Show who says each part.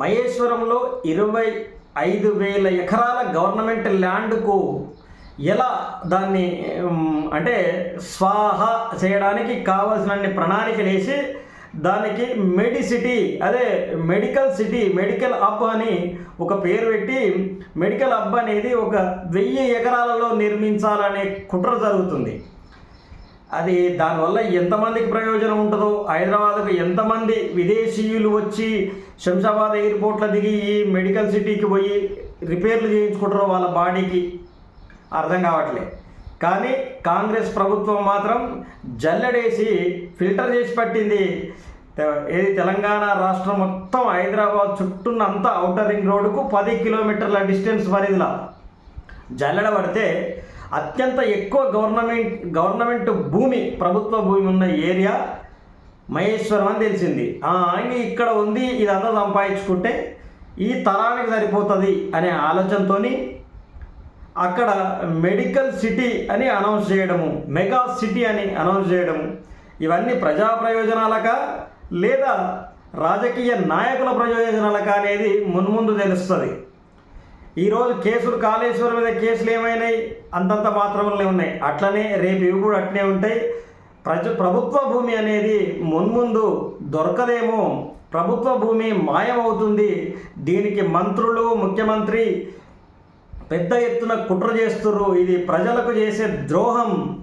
Speaker 1: మహేశ్వరంలో ఇరవై ఐదు వేల ఎకరాల గవర్నమెంట్ ల్యాండ్కు ఎలా దాన్ని అంటే స్వాహ చేయడానికి కావలసినన్ని ప్రణాళికలు వేసి దానికి మెడిసిటీ అదే మెడికల్ సిటీ మెడికల్ హబ్ అని ఒక పేరు పెట్టి మెడికల్ హబ్ అనేది ఒక వెయ్యి ఎకరాలలో నిర్మించాలనే కుట్ర జరుగుతుంది. అది దానివల్ల ఎంతమందికి ప్రయోజనం ఉంటుందో హైదరాబాద్కు ఎంతమంది విదేశీయులు వచ్చి శంషాబాద్ ఎయిర్పోర్ట్లో దిగి ఈ మెడికల్ సిటీకి పోయి రిపేర్లు చేయించుకుంటారో వాళ్ళ బాడీకి అర్థం కావట్లే. కానీ కాంగ్రెస్ ప్రభుత్వం మాత్రం జల్లెడేసి ఫిల్టర్ చేసి పట్టింది. ఏది తెలంగాణ రాష్ట్రం మొత్తం హైదరాబాద్ చుట్టూన్నంతా ఔటర్ రింగ్ రోడ్డుకు పది కిలోమీటర్ల డిస్టెన్స్ పరిధిలో జల్లెడ పడితే అత్యంత ఎక్కువ గవర్నమెంట్ గవర్నమెంట్ భూమి ప్రభుత్వ భూమి ఉన్న ఏరియా మహేశ్వరం అని తెలిసింది. ఆ, ఇంక ఇక్కడ ఉంది ఇదంతా సంపాదించుకుంటే ఈ తరానికి సరిపోతుంది అనే ఆలోచనతోని అక్కడ మెడికల్ సిటీ అని అనౌన్స్ చేయడము మెగా సిటీ అని అనౌన్స్ చేయడము ఇవన్నీ ప్రజా ప్రయోజనాలక లేదా రాజకీయ నాయకుల ప్రయోజనాలక అనేది మున్ముందు తెలుస్తుంది. ఈరోజు కేసులు కాళేశ్వరం మీద కేసులు ఏమైనాయి? అంతంత మాత్రమే ఉన్నాయి. అట్లనే రేపు ఇవి కూడా అట్నే ఉంటాయి. ప్రజ ప్రభుత్వ భూమి అనేది మున్ముందు దొరకదేమో. ప్రభుత్వ భూమి మాయమవుతుంది. దీనికి మంత్రులు ముఖ్యమంత్రి పెద్ద ఎత్తున కుట్ర చేస్తుర్రు. ఇది ప్రజలకు చేసే ద్రోహం.